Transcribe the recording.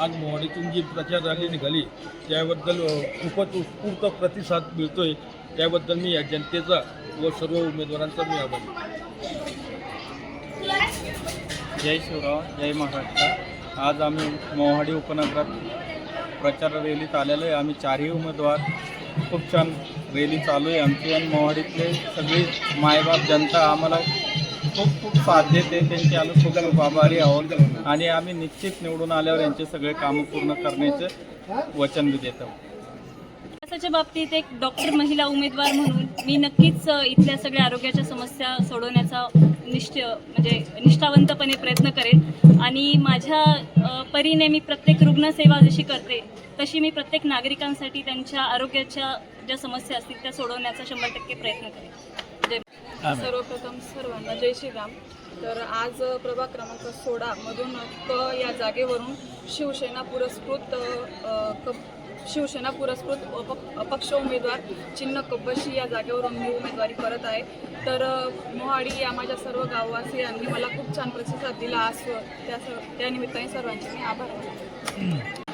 आज मोहाडीतून जी प्रचार रॅली निघाली त्याबद्दल खूपच उत्स्फूर्त प्रतिसाद मिळतोय. त्याबद्दल मी या जनतेचा व सर्व उमेदवारांचा मी आभार जय शिवराव जय महाराष्ट्र. आज आम्ही मोहाडी उपनगरात प्रचार रॅलीत आलेलो आहे. आम्ही चारही उमेदवार खूप छान रॅली चालू आहे. आमची आणि मोहाडीतले सगळी मायबाप जनता आम्हाला खूप खूप साथ देते त्यांचे आम्ही खूप खूप आभारी आहोत. आणि आम्ही निश्चित निवडून आल्यावर यांचे सगळे कामं पूर्ण करण्याचं वचन देत देतो. विकासाच्या बाबतीत एक डॉक्टर महिला उमेदवार म्हणून मी नक्कीच इथल्या सगळ्या आरोग्याच्या समस्या सोडवण्याचा निष्ठ म्हणजे निष्ठावंतपणे प्रयत्न करेन. आणि माझ्या परीने मी प्रत्येक रुग्णसेवा जशी करते तशी मी प्रत्येक नागरिकांसाठी त्यांच्या आरोग्याच्या ज्या समस्या असतील त्या सोडवण्याचा शंभर टक्के प्रयत्न करेन. सर्वप्रथम सर्वांना जय श्रीराम. तर आज प्रभाग क्रमांक सोळा मधून क या जागेवरून शिवसेना पुरस्कृत क शिवसेना पुरस्कृत अप अपक्ष उमेदवार चिन्ह कब्बशी या जागेवरून मी उमेदवारी करत आहे. तर मोहाडी या माझ्या सर्व गाववासियांनी मला खूप छान प्रतिसाद दिला. आज त्या त्या निमित्ताने सर्वांचे मी आभार मानते.